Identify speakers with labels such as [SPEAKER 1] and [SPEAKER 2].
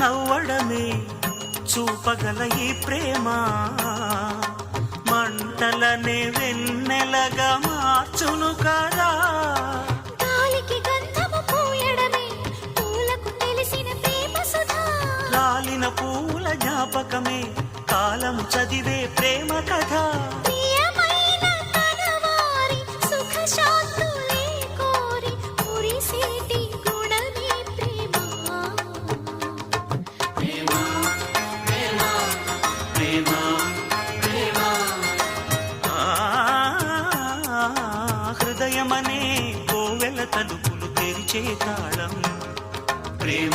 [SPEAKER 1] నవ్వడమే చూపగల ఈ ప్రేమ. మంటలనే వెన్నెలగా మార్చును కదా. రాలిన పూల జ్ఞాపకమే కాలం చదివే ప్రేమనే కోవెల తలుపులు తెరిచే తాళం. ప్రేమ